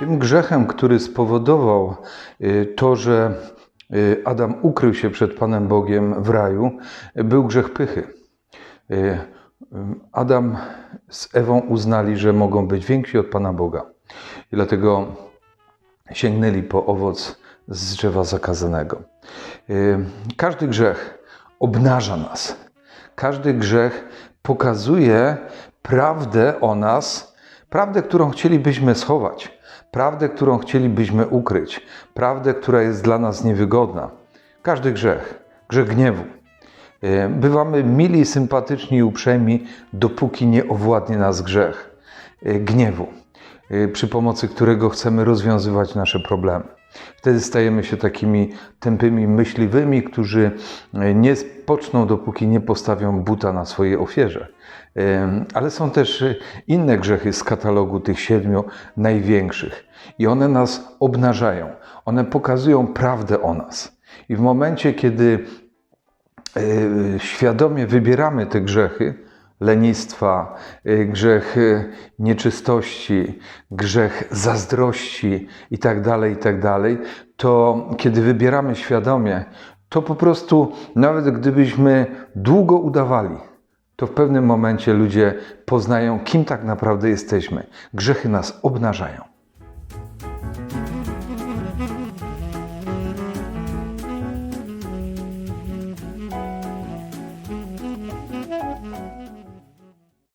Tym grzechem, który spowodował y, to, że y, Adam ukrył się przed Panem Bogiem w raju, był grzech pychy. Y, Adam z Ewą uznali, że mogą być więksi od Pana Boga. I dlatego sięgnęli po owoc z drzewa zakazanego. Każdy grzech obnaża nas. Każdy grzech pokazuje prawdę o nas, prawdę, którą chcielibyśmy schować, prawdę, którą chcielibyśmy ukryć, prawdę, która jest dla nas niewygodna. Każdy grzech, grzech gniewu. Y, Bywamy mili, sympatyczni i uprzejmi, dopóki nie owładnie nas grzech y, gniewu, y, przy pomocy którego chcemy rozwiązywać nasze problemy. Wtedy stajemy się takimi tępymi myśliwymi, którzy y, nie poczną, dopóki nie postawią buta na swojej ofierze. Ale są też y, inne grzechy z katalogu tych siedmiu największych. I one nas obnażają. One pokazują prawdę o nas. I w momencie, kiedy y, świadomie wybieramy te grzechy, lenistwa, y, grzech y, nieczystości, grzech zazdrości i tak dalej, i tak to kiedy wybieramy świadomie, to po prostu nawet gdybyśmy długo udawali, to w pewnym momencie ludzie poznają, kim tak naprawdę jesteśmy. Grzechy nas obnażają.